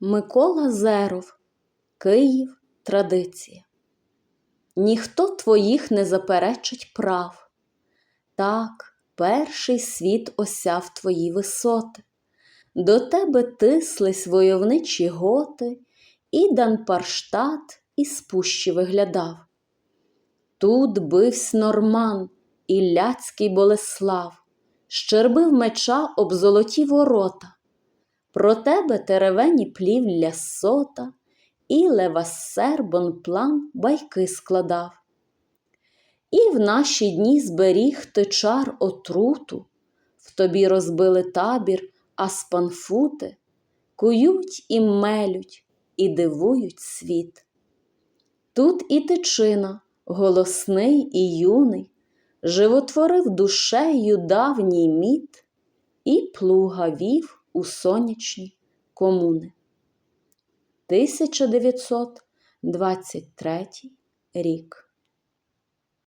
Микола Зеров Київ Традиція Ніхто твоїх не заперечить прав. Так, перший світ осяв твої висоти. До тебе тислись войовничі готи, і Данпарштат із пущі виглядав. Тут бивсь норман, і ляцький Болеслав, щербив меча об золоті ворота. Про тебе теревені плівля сота, і Левасер Бонплан байки складав. І в наші дні зберіг ти чар отруту, в тобі розбили табір, а спанфути кують і мелють, і дивують світ. Тут і тичина, голосний і юний, животворив душею давній міт, і плуга вів у сонячні комуни. 1923 рік